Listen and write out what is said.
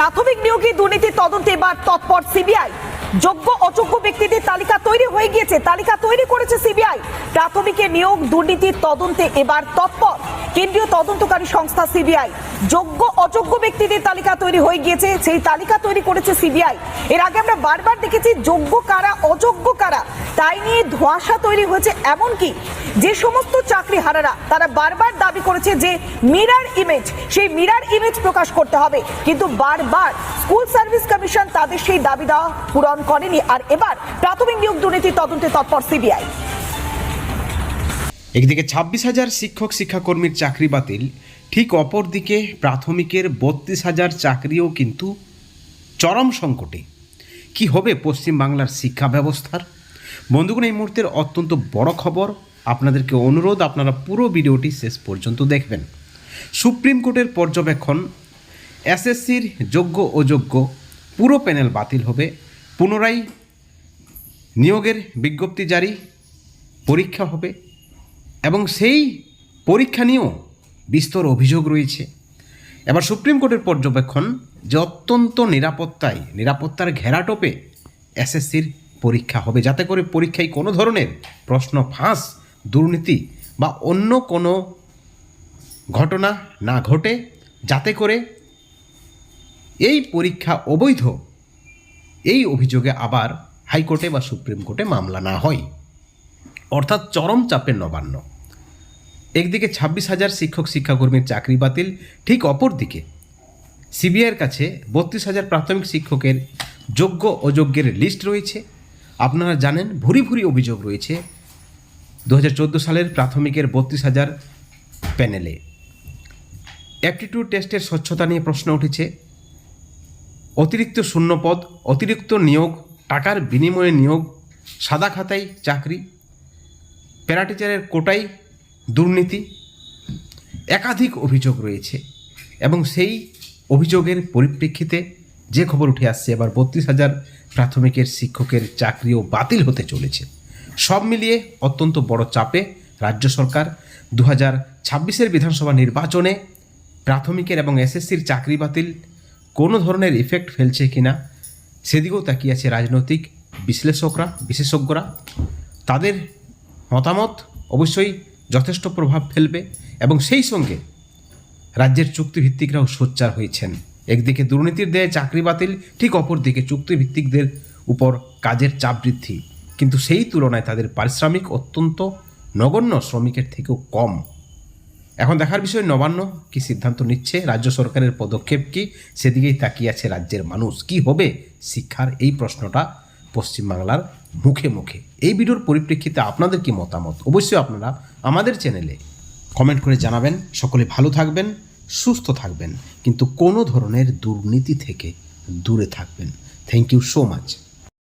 প্রাথমিক নিয়োগে দুর্নীতি তদন্তে এবার তৎপর সিবিআই। যোগ্য অযোগ্য ব্যক্তিদের তালিকা তৈরি হয়ে গিয়েছে তালিকা তৈরি করেছে সিবিআই। প্রাথমিকে নিয়োগ দুর্নীতির তদন্তে এবার তৎপর। কেন্দ্রীয় তদন্তকারী সংস্থা সিবিআই। যোগ্য, অযোগ্য ব্যক্তিদের তালিকা তৈরি হয়ে গিয়েছে, সেই তালিকা তৈরি করেছে সিবিআই। এর আগে আমরা বারবার দেখেছি, যোগ্য কারা, অযোগ্য কারা, তাই নিয়ে ধোঁয়াশা তৈরি হয়েছে এমনকি যে সমস্ত চাকরি হারারা, তারা বারবার দাবি করেছে যে মিরার ইমেজ সেই মিরার ইমেজ প্রকাশ করতে হবে। কিন্তু বারবার স্কুল সার্ভিস কমিশন তাদের সেই দাবি দেওয়া পূরণ করেনি। আর এবার প্রাথমিক নিয়োগ, দুর্নীতি, তদন্তে তৎপর সিবিআই। একদিকে ছাব্বিশ হাজার শিক্ষক শিক্ষাকর্মীর চাকরি বাতিল, ঠিক অপরদিকে প্রাথমিকের বত্রিশ হাজার চাকরিও কিন্তু চরম সংকটে। কি হবে পশ্চিম বাংলার শিক্ষা ব্যবস্থার? বন্ধুগণ, এই মুহূর্তের অত্যন্ত বড় খবর, আপনাদেরকে অনুরোধ, আপনারা পুরো ভিডিওটি শেষ পর্যন্ত দেখবেন। সুপ্রিম কোর্টের পর্যবেক্ষণ, এসএসসির যোগ্য অযোগ্য পুরো প্যানেল বাতিল হবে, পুনরায় নিয়োগের বিজ্ঞপ্তি জারি, পরীক্ষা হবে এবং সেই পরীক্ষা নিয়েও বিস্তর অভিযোগ রয়েছে। এবার সুপ্রিম কোর্টের পর্যবেক্ষণ যে অত্যন্ত নিরাপত্তায়, নিরাপত্তার ঘেরাটোপে এসএসসির পরীক্ষা হবে। যাতে করে পরীক্ষায় কোনো ধরনের প্রশ্ন ফাঁস, দুর্নীতি বা অন্য কোনো ঘটনা না ঘটে, যাতে করে এই পরীক্ষা অবৈধ, এই অভিযোগে আবার হাইকোর্টে বা সুপ্রিম কোর্টে মামলা না হয়। অর্থাৎ চরম চাপের নবান্ন। একদিকে ছাব্বিশ হাজার শিক্ষক শিক্ষাকর্মীর চাকরি বাতিল, ঠিক অপর দিকে সিবিআইয়ের কাছে বত্রিশ হাজার প্রাথমিক শিক্ষকের যোগ্য অযোগ্যের লিস্ট রয়েছে। আপনারা জানেন ভুরি ভুরি অভিযোগ রয়েছে দু হাজার চোদ্দ সালের প্রাথমিকের বত্রিশ হাজার প্যানেলে। অ্যাপটিটিউড টেস্টের স্বচ্ছতা নিয়ে প্রশ্ন উঠেছে। অতিরিক্ত শূন্যপদ, অতিরিক্ত নিয়োগ টাকার বিনিময়ে নিয়োগ, সাদা খাতায় চাকরি প্যারাটিচারের কোটাই দুর্নীতি, একাধিক অভিযোগ রয়েছে এবং সেই অভিযোগের পরিপ্রেক্ষিতে যে খবর উঠে আসছে, এবার বত্রিশ হাজার প্রাথমিকের শিক্ষকের চাকরিও বাতিল হতে চলেছে। সব মিলিয়ে অত্যন্ত বড় চাপে রাজ্য সরকার দু হাজার ছাব্বিশের বিধানসভা নির্বাচনে প্রাথমিকের এবং এসএসসির চাকরি বাতিল কোনো ধরনের ইফেক্ট ফেলছে কিনা সেদিকেও তাকিয়ে আছে রাজনৈতিক বিশ্লেষকরা, বিশেষজ্ঞরা। তাদের মতামত অবশ্যই যথেষ্ট প্রভাব ফেলবে এবং সেই সঙ্গে রাজ্যের চুক্তিভিত্তিকরাও সোচ্চার হয়েছেন। একদিকে দুর্নীতির দেয় চাকরি বাতিল, ঠিক অপরদিকে চুক্তিভিত্তিকদের উপর কাজের চাপ বৃদ্ধি। কিন্তু সেই তুলনায় তাদের পারিশ্রমিক অত্যন্ত নগণ্য, শ্রমিকের থেকেও কম। এখন দেখার বিষয়, নবান্ন কি সিদ্ধান্ত নিচ্ছে? রাজ্য সরকারের পদক্ষেপ কি? সেদিকেই তাকিয়ে আছে রাজ্যের মানুষ। কি হবে? শিক্ষার এই প্রশ্নটা পশ্চিমবাংলার মুখে মুখে। এই ভিডিওর পরিপ্রেক্ষিতে আপনাদের কি মতামত? অবশ্যই আপনারা আমাদের চ্যানেলে কমেন্ট করে জানাবেন। সকলে ভালো থাকবেন, সুস্থ থাকবেন, কিন্তু কোনো ধরনের দুর্নীতি থেকে দূরে থাকবেন। Thank you so much.